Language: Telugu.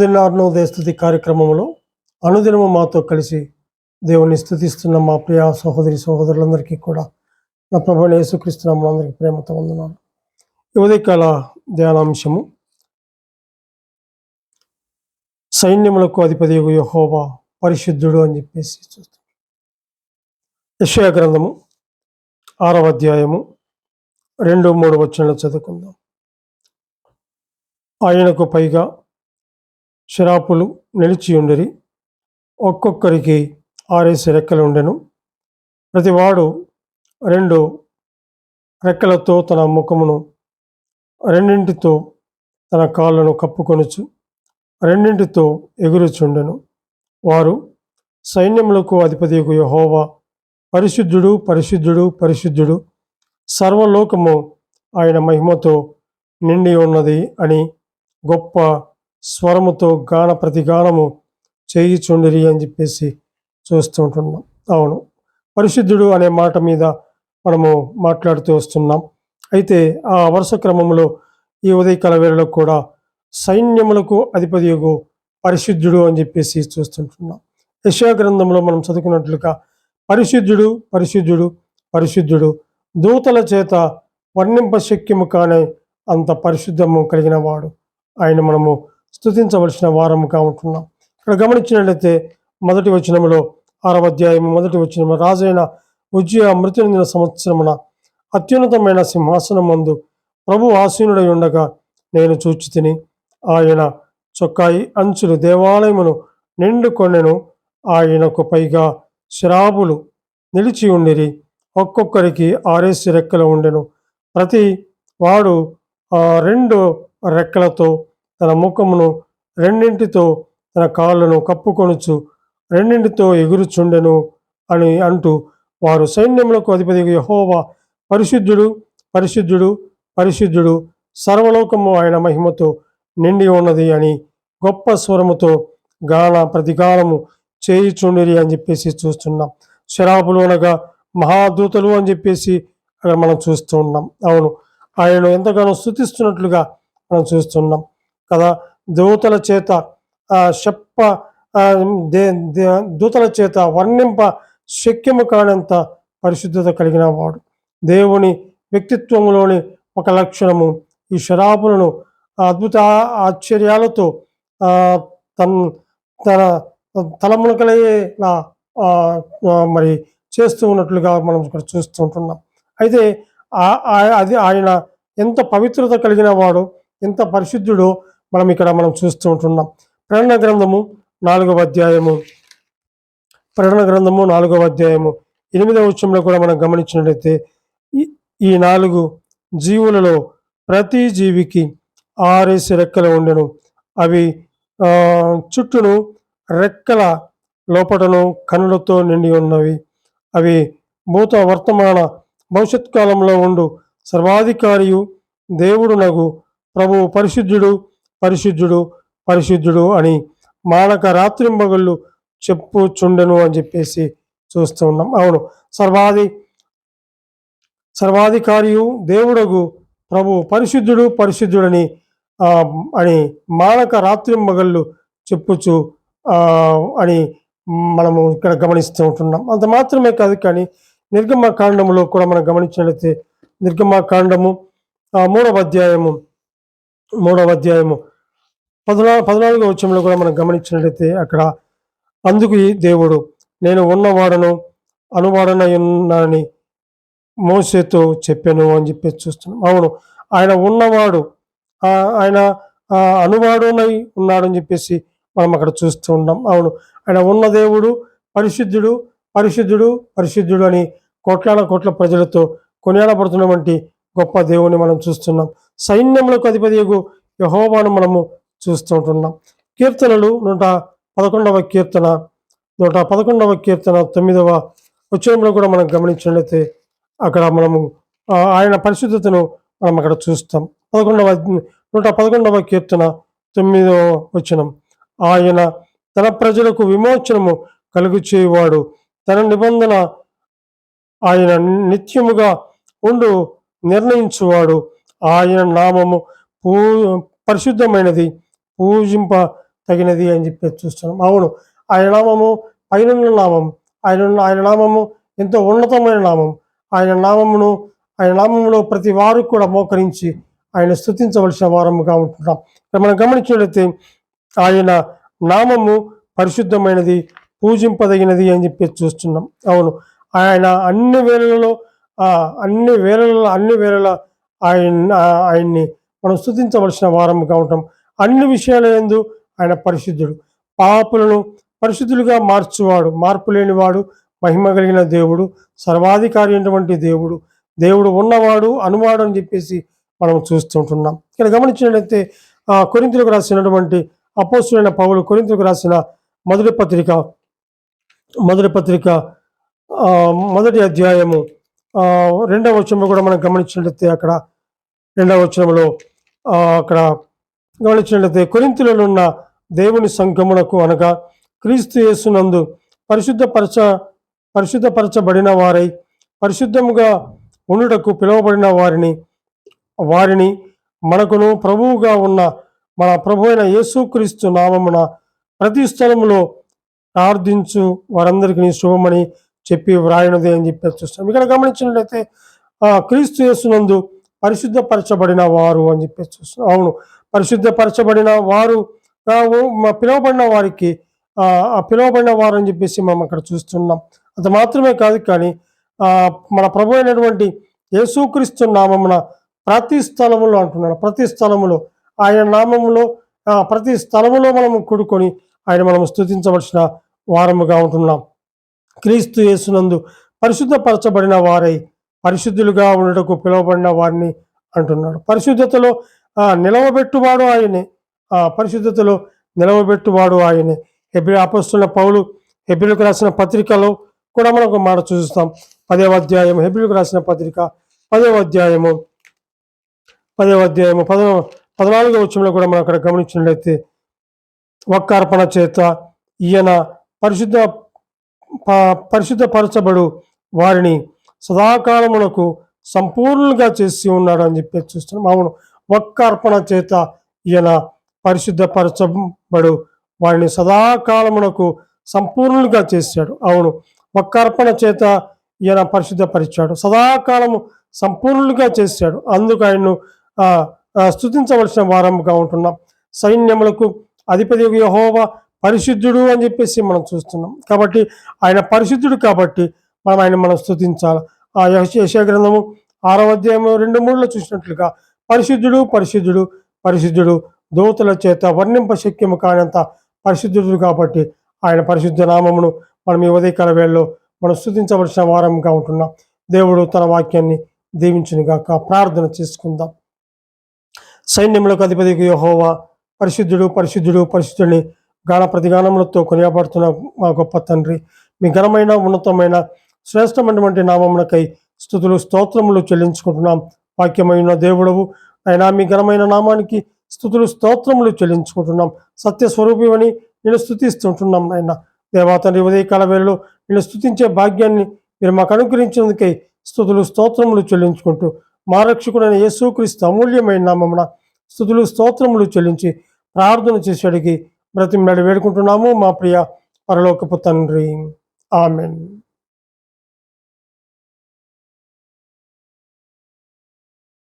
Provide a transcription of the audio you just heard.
అనుదిన అరుణోదయ స్థుతి కార్యక్రమంలో అనుదినము మాతో కలిసి దేవుని స్థుతిస్తున్న మా ప్రియ సహోదరి సహోదరులందరికీ కూడా నా ప్రభు యేసుక్రీస్తునామం అందరికీ ప్రేమతో వందనాలు. ఉదయకాల ధ్యానాంశము. సైన్యములకు అధిపతి యహోవా పరిశుద్ధుడు అని చెప్పేసి చూస్తాం. యెషయా గ్రంథము ఆరవ అధ్యాయము రెండు మూడు వచనాలు చదువుకుందాం. ఆయనకు పైగా షిరాపులు నిలిచి ఒక్కొక్కరికి ఆరేసి రెక్కలు ఉండెను. ప్రతివాడు రెండు రెక్కలతో తన ముఖమును రెండింటితో తన కాళ్ళను కప్పుకొనుచు రెండింటితో ఎగురుచుండెను. వారు సైన్యములకు అధిపతియకు యహోవా పరిశుద్ధుడు పరిశుద్ధుడు పరిశుద్ధుడు సర్వలోకము ఆయన మహిమతో నిండి ఉన్నది అని గొప్ప స్వరముతో గాన ప్రతిగానము చేయిచుండిరి అని చెప్పేసి చూస్తూ ఉంటున్నాం అవును. పరిశుద్ధుడు అనే మాట మీద మనము మాట్లాడుతూ వస్తున్నాం. అయితే ఆ వరుస క్రమంలో ఈ ఉదయకాల వేళలో కూడా సైన్యములకు అధిపతియుగు పరిశుద్ధుడు అని చెప్పేసి చూస్తుంటున్నాం. యశా గ్రంథంలో మనం చదువుకున్నట్లుగా పరిశుద్ధుడు పరిశుద్ధుడు పరిశుద్ధుడు దూతల చేత వర్ణింప శక్యము కానే అంత పరిశుద్ధము కలిగిన వాడు. ఆయన మనము స్తుతించవలసిన వారముగా ఉంటున్నాం ఇక్కడ గమనించినట్లయితే మొదటి వచనములో ఆరవ అధ్యాయం మొదటి వచనము రాజైన ఉజ్జయ మృతి నిందిన సంవత్సరమున అత్యున్నతమైన సింహాసనం మందు ప్రభు ఆసీనుడై ఉండగా నేను చూచి తిని ఆయన చొక్కాయి అంచులు దేవాలయమును నిండుకొనెను. ఆయనకు పైగా శరాబులు నిలిచి ఉండిరి. ఒక్కొక్కరికి ఆరేసి రెక్కలు ఉండెను. ప్రతి వాడు ఆ రెండు రెక్కలతో తన ముఖమును రెండింటితో తన కాళ్ళను కప్పుకొనుచు రెండింటితో ఎగురుచుండెను అని అంటూ వారు సైన్యములకు అధిపతి యహోవా పరిశుద్ధుడు పరిశుద్ధుడు పరిశుద్ధుడు సర్వలోకము ఆయన మహిమతో నిండి ఉన్నది అని గొప్ప స్వరముతో గాన ప్రతిగానము చేయిచుండిరి అని చెప్పేసి చూస్తున్నాం. శరాబులు అనగా మహాదూతలు అని చెప్పేసి అక్కడ మనం చూస్తూ ఉన్నాం. అవును ఆయనను ఎంతగానో స్థుతిస్తున్నట్లుగా మనం చూస్తున్నాం. కదా? దూతల చేత చెప్ప దే- దూతల చేత వర్ణింప శక్యము కానంత పరిశుద్ధత కలిగిన వాడు. దేవుని వ్యక్తిత్వంలోని ఒక లక్షణము ఈ శరాబులను అద్భుత ఆశ్చర్యాలతో తన తన తలమునకలయ్యేలా మరి చేస్తూ ఉన్నట్లుగా మనం ఇక్కడ చూస్తూ ఉంటున్నాం. అయితే అది ఆయన ఎంత పవిత్రత కలిగిన వాడు ఎంత పరిశుద్ధుడో మనం ఇక్కడ మనం చూస్తూ ఉంటున్నాం. ప్రేరణ గ్రంథము నాలుగవ అధ్యాయము. ప్రేరణ గ్రంథము నాలుగవ అధ్యాయము. ఎనిమిదవ వచ్చంలో కూడా మనం గమనించినట్లయితే ఈ నాలుగు జీవులలో ప్రతి జీవికి ఆరేసి రెక్కలు ఉండెను. అవి చుట్టూను రెక్కల లోపటను కనులతో నిండి ఉన్నవి. అవి భూత వర్తమాన భవిష్యత్ కాలంలో ఉండు. సర్వాధికారియు దేవుడు నగు ప్రభు పరిశుద్ధుడు పరిశుద్ధుడు పరిశుద్ధుడు అని మానక రాత్రింబగళ్ళు చెప్పుచుండెను అని చెప్పేసి చూస్తూ ఉన్నాం. అవును సర్వాధి సర్వాధికారియు దేవుడగు ప్రభు పరిశుద్ధుడు పరిశుద్ధుడని అని మానక రాత్రింబగళ్ళు చెప్పుచు అని మనము ఇక్కడ గమనిస్తూ ఉంటున్నాం. అంత మాత్రమే కాదు కానీ నిర్గమ కాండములో కూడా మనం గమనించినట్లయితే నిర్గమ కాండము మూడవ అధ్యాయము మూడవ అధ్యాయము. పద్నాలుగు పద్నాలుగో వచ్చంలో కూడా మనం గమనించినట్లయితే అక్కడ అందుకు ఈ దేవుడు నేను ఉన్నవాడను అనువాడనై ఉన్నానని మోసేతో చెప్పాను అని చెప్పి చూస్తున్నాం. అవును ఆయన ఉన్నవాడు ఆయన అనువాడునై ఉన్నాడని చెప్పేసి మనం అక్కడ చూస్తూ ఉన్నాం. అవును ఆయన ఉన్న దేవుడు పరిశుద్ధుడు పరిశుద్ధుడు పరిశుద్ధుడు అని కోట్లాన కోట్ల ప్రజలతో కొనియాడబడుతున్న వంటి గొప్ప దేవుని మనం చూస్తున్నాం. సైన్యములకు అధిపతియగు యహోవాను మనము చూస్తూ ఉంటున్నాం కీర్తనలు నూట పదకొండవ కీర్తన నూట పదకొండవ కీర్తన తొమ్మిదవ వచ్చినప్పుడు కూడా మనం గమనించినట్లయితే అక్కడ మనము ఆయన పరిశుద్ధతను మనం అక్కడ చూస్తాం. పదకొండవ నూట పదకొండవ కీర్తన తొమ్మిదవ వచనం. ఆయన తన ప్రజలకు విమోచనము కలుగు చేయవాడు తన నిబంధన ఆయన నిత్యముగా ఉండు నిర్ణయించువాడు. ఆయన నామము పూ పరిశుద్ధమైనది పూజింప తగినది అని చెప్పి చూస్తున్నాం. అవును ఆయన నామము పైన నామం ఆయన ఆయన నామము ఎంతో ఉన్నతమైన నామం. ఆయన నామమును ఆయన నామములో ప్రతి వారు కూడా మోకరించి ఆయన స్థుతించవలసిన వారముగా ఉంటున్నాం. మనం గమనించినట్లయితే ఆయన నామము పరిశుద్ధమైనది పూజింపదగినది అని చెప్పి చూస్తున్నాం. అవును ఆయన అన్ని వేళలలో అన్ని వేళలలో అన్ని వేళల ఆయన ఆయన్ని మనం స్థుతించవలసిన వారముగా ఉంటాం. అన్ని విషయాల ఎందు ఆయన పరిశుద్ధుడు. పాపులను పరిశుద్ధులుగా మార్చువాడు మార్పు లేనివాడు మహిమ కలిగిన దేవుడు సర్వాధికారి అయినటువంటి దేవుడు. దేవుడు ఉన్నవాడు అనువాడు అని చెప్పేసి మనం చూస్తుంటున్నాం ఇక్కడ గమనించినట్లయితే కొరింతలకు రాసినటువంటి అపోస్తులైన పౌలు కొరింతలకు రాసిన మొదటి పత్రిక మొదటి పత్రిక మొదటి అధ్యాయము రెండవ వచనంలో కూడా మనం గమనించినట్లయితే అక్కడ రెండవ వచనంలో అక్కడ గమనించినట్లయితే కొరింతలలో ఉన్న దేవుని సంఘమునకు అనగా క్రీస్తు యేసునందు పరిశుద్ధపరచ పరిశుద్ధపరచబడిన వారై పరిశుద్ధముగా ఉండుటకు పిలువబడిన వారిని వారిని మనకును ప్రభువుగా ఉన్న మన ప్రభు అయిన యేసుక్రీస్తు నామమున ప్రతి స్థలములో ప్రార్థించు వారందరికీ శుభమని చెప్పి వ్రాయినది అని చెప్పి చూస్తాం. ఇక్కడ గమనించినట్లయితే క్రీస్తు యేసునందు పరిశుద్ధపరచబడిన వారు అని చెప్పి చూస్తున్నాం. అవును పరిశుద్ధపరచబడిన వారు పిలువబడిన వారికి పిలువబడిన వారు అని చెప్పేసి మనం అక్కడ చూస్తున్నాం. అది మాత్రమే కాదు కానీ మన ప్రభు అయినటువంటి యేసుక్రీస్తు నామమున ప్రతి స్థలములో అంటున్నాడు. ప్రతి స్థలములో ఆయన నామములో ప్రతి స్థలములో మనము కూడుకొని ఆయన మనం స్థుతించవలసిన వారముగా ఉంటున్నాం. క్రీస్తు యేసునందు పరిశుద్ధపరచబడిన వారై పరిశుద్ధులుగా ఉండటకు పిలువబడిన వారిని అంటున్నాడు. పరిశుద్ధతలో నిలవబెట్టువాడు ఆయనే. పరిశుద్ధతలో నిలవబెట్టువాడు ఆయనే. ఎబ్రి అపస్తున్న పౌలు హెబ్రిలకు రాసిన పత్రికలో కూడా మనం ఒక మాట చూస్తాం. పదవ అధ్యాయం హెబ్రిలకు రాసిన పత్రిక పదవ అధ్యాయము పదవ అధ్యాయము పద పద్నాలుగో వచ్చంలో కూడా మనం అక్కడ గమనించినట్లయితే ఒక్క అర్పణ చేత ఈయన పరిశుద్ధ పరిశుద్ధపరచబడు వారిని సదాకాలమునకు సంపూర్ణంగా చేసి ఉన్నాడు అని చెప్పి చూస్తున్నాం. అవును ఒక్క అర్పణ చేత ఈయన పరిశుద్ధపరచబడు వారిని సదాకాలమునకు సంపూర్ణంగా చేశాడు. అవును ఒక్క అర్పణ చేత ఈయన పరిశుద్ధపరిచాడు. సదాకాలము సంపూర్ణులుగా చేశాడు. అందుకు ఆయన్ను స్థుతించవలసిన వారంగా స్తుతించవలసిన వారముగా ఉంటున్నాం. సైన్యములకు అధిపతి యెహోవా పరిశుద్ధుడు అని చెప్పేసి మనం చూస్తున్నాం. కాబట్టి ఆయన పరిశుద్ధుడు కాబట్టి మనం ఆయన మనం స్తుతించాలి. ఆ యశ గ్రంథము ఆరవ అధ్యాయం రెండు మూడులో చూసినట్లుగా పరిశుద్ధుడు పరిశుద్ధుడు పరిశుద్ధుడు దూతల చేత వర్ణింప శక్యము కానంత పరిశుద్ధుడు కాబట్టి ఆయన పరిశుద్ధ నామమును మనం ఈ ఉదయకాల వేళలో మనం స్థుతించవలసిన వారంగా ఉంటున్నాం. దేవుడు తన వాక్యాన్ని దీవించును గాక. ప్రార్థన చేసుకుందాం. సైన్యములకు అధిపతికి యహోవా పరిశుద్ధుడు పరిశుద్ధుడు పరిశుద్ధుడిని గాన ప్రతిగానములతో కొనియాపడుతున్న మా గొప్ప తండ్రి మీ ఘనమైన ఉన్నతమైన శ్రేష్టమైనటువంటి నామమునకై స్థుతులు స్తోత్రములు చెల్లించుకుంటున్నాం. వాక్యమైన దేవుడవు అయినా మీ ఘనమైన నామానికి స్థుతులు స్తోత్రములు చెల్లించుకుంటున్నాం. సత్య స్వరూపివని నేను స్థుతిస్తుంటున్నాం ఆయన దేవాతండ్రి ఉదయకాల వేళలో నేను స్థుతించే భాగ్యాన్ని మీరు మాకు అనుగ్రహించినందుకై స్థుతులు స్తోత్రములు చెల్లించుకుంటూ మా రక్షకుడైన యేసుక్రీస్తు అమూల్యమైన నామమున స్థుతులు స్తోత్రములు చెల్లించి ప్రార్థన చేసేడికి బ్రతిమలాడి వేడుకుంటున్నాము మా ప్రియ పరలోకపు తండ్రి. ఆమెన్.